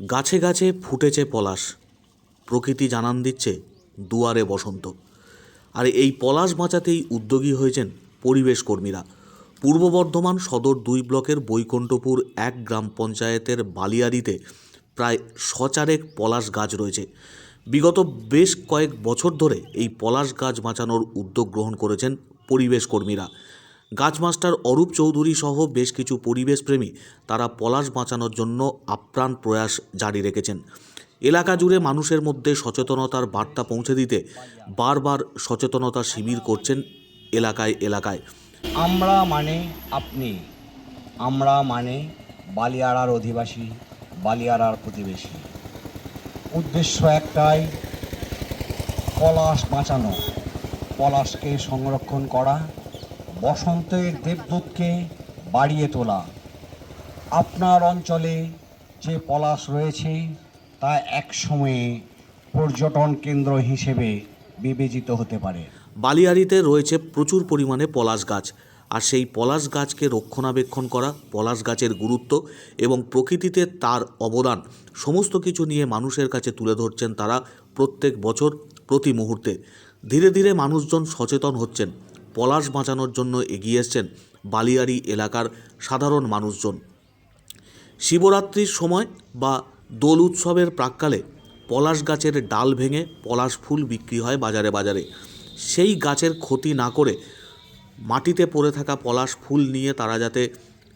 গাছে গাছে ফুটেছে পলাশ। প্রকৃতি জানান দিচ্ছে, দুয়ারে বসন্ত। আর এই পলাশ বাঁচাতেই উদ্যোগী হয়েছেন পরিবেশ কর্মীরা। পূর্ব বর্ধমান সদর দুই ব্লকের বৈকুণ্ঠপুর এক গ্রাম পঞ্চায়েতের বালিয়াড়িতে প্রায় সচারেক পলাশ গাছ রয়েছে। বিগত বেশ কয়েক বছর ধরে এই পলাশ গাছ বাঁচানোর উদ্যোগ গ্রহণ করেছেন পরিবেশ কর্মীরা। গাছ মাস্টার অরূপ চৌধুরী সহ বেশ কিছু পরিবেশপ্রেমী তারা পলাশ বাঁচানোর জন্য আপ্রাণ প্রয়াস জারি রেখেছেন। এলাকা জুড়ে মানুষের মধ্যে সচেতনতার বার্তা পৌঁছে দিতে বারবার সচেতনতা শিবির করছেন এলাকায় এলাকায়। আমরা মানে আপনি, আমরা মানে বালিয়াড়ার অধিবাসী, বালিয়াড়ার প্রতিবেশী। উদ্দেশ্য একটাই, পলাশ বাঁচানো, পলাশকে সংরক্ষণ করা বসন্তের দেবদূতকে বাড়িয়ে তোলা। আপনার অঞ্চলে যে পলাশ রয়েছে, তা এক সময়ে পর্যটন কেন্দ্র হিসেবে বিবেচিত হতে পারে। বালিয়াড়িতে রয়েছে প্রচুর পরিমাণে পলাশ গাছ, আর সেই পলাশ গাছকে রক্ষণাবেক্ষণ করা, পলাশ গাছের গুরুত্ব এবং প্রকৃতিতে তার অবদান, সমস্ত কিছু নিয়ে মানুষের কাছে তুলে ধরছেন তারা প্রত্যেক বছর প্রতি মুহূর্তে। ধীরে ধীরে মানুষজন সচেতন হচ্ছেন। পলাশ বাঁচানোর জন্য এগিয়ে এসছেন বালিয়াড়ি এলাকার সাধারণ মানুষজন। শিবরাত্রির সময় বা দোল উৎসবের প্রাককালে পলাশ গাছের ডাল ভেঙে পলাশ ফুল বিক্রি হয় বাজারে বাজারে। সেই গাছের ক্ষতি না করে মাটিতে পড়ে থাকা পলাশ ফুল নিয়ে তারা যাতে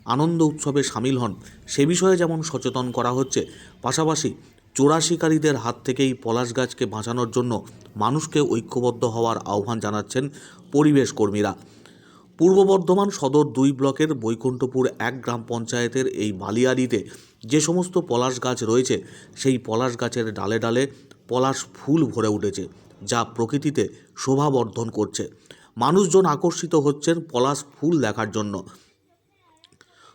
আনন্দ উৎসবে সামিল হন, সে বিষয়ে যেমন সচেতন করা হচ্ছে, পাশাপাশি চোরা শিকারীদের হাত থেকেই পলাশ গাছকে বাঁচানোর জন্য মানুষকে ঐক্যবদ্ধ হওয়ার আহ্বান জানাচ্ছেন পরিবেশ কর্মীরা। পূর্ব বর্ধমান সদর দুই ব্লকের বৈকুণ্ঠপুর এক গ্রাম পঞ্চায়েতের এই বালিয়াড়িতে যে সমস্ত পলাশ গাছ রয়েছে, সেই পলাশ গাছের ডালে ডালে পলাশ ফুল ভরে উঠেছে, যা প্রকৃতিতে শোভাবর্ধন করছে। মানুষজন আকর্ষিত হচ্ছেন পলাশ ফুল দেখার জন্য।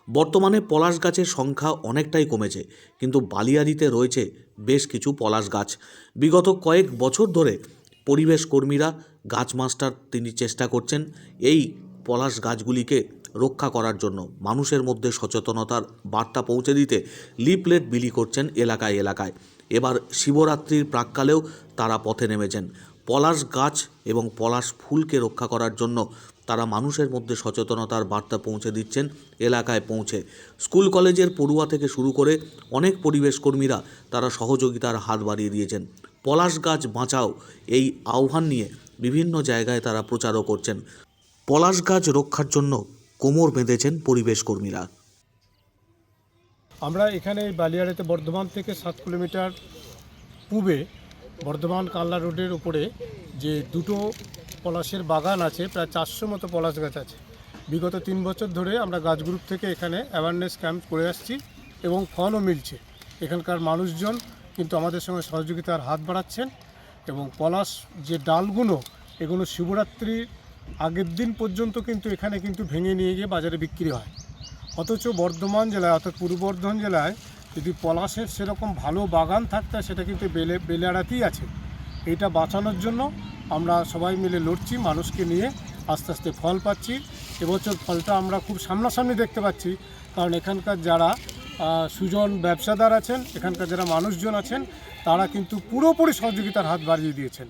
বর্তমানে পলাশ গাছের সংখ্যা অনেকটাই কমেছে, কিন্তু বালিয়াড়িতে রয়েছে বেশ কিছু পলাশ গাছ। বিগত কয়েক বছর ধরে পরিবেশ কর্মীরা, গাছ মাস্টার তিনি চেষ্টা করছেন এই পলাশ গাছগুলিকে রক্ষা করার জন্য। মানুষের মধ্যে সচেতনতার বার্তা পৌঁছে দিতে লিপলেট বিলি করছেন এলাকায় এলাকায়। এবার শিবরাত্রির প্রাককালেও তারা পথে নেমেছেন। পলাশ গাছ এবং পলাশ ফুলকে রক্ষা করার জন্য তারা মানুষের মধ্যে সচেতনতার বার্তা পৌঁছে দিচ্ছেন, এলাকায় পৌঁছে। স্কুল কলেজের পড়ুয়া থেকে শুরু করে অনেক পরিবেশ কর্মীরা তারা সহযোগিতার হাত বাড়িয়ে দিয়েছেন। পলাশ গাছ বাঁচাও এই আহ্বান নিয়ে বিভিন্ন জায়গায় তারা প্রচারও করছেন। পলাশ গাছ রক্ষার জন্য কোমর বেঁধেছেন পরিবেশ কর্মীরা। আমরা এখানে বালিয়াড়িতে বর্ধমান থেকে সাত কিলোমিটার পূবে বর্ধমান কাল্লা রোডের উপরে যে দুটো পলাশের বাগান আছে, প্রায় চারশো মতো পলাশ গাছ আছে। বিগত তিন বছর ধরে আমরা গাছ গ্রুপ থেকে এখানে অ্যাওয়ারনেস ক্যাম্প করে আসছি এবং ফলও মিলছে। এখানকার মানুষজন কিন্তু আমাদের সঙ্গে সহযোগিতার হাত বাড়াচ্ছেন এবং পলাশ যে ডালগুলো এগুলো শিবরাত্রির আগের দিন পর্যন্ত কিন্তু এখানে কিন্তু ভেঙে নিয়ে গিয়ে বাজারে বিক্রি হয়। অথচ বর্ধমান জেলায় অর্থাৎ পূর্ব বর্ধমান জেলায় যদি পলাশের সেরকম ভালো বাগান থাকতে, সেটা কিন্তু বেলে বেলেয়াড়াতেই আছে। এটা বাঁচানোর জন্য আমরা সবাই মিলে লড়ছি, মানুষকে নিয়ে আস্তে আস্তে ফল পাচ্ছি। এবছর ফলটা আমরা খুব সামনাসামনি দেখতে পাচ্ছি, কারণ এখানকার যারা সুজন ব্যবসাদার আছেন, এখানকার যারা মানুষজন আছেন, তারা কিন্তু পুরোপুরি সহযোগিতার হাত বাড়িয়ে দিয়েছেন।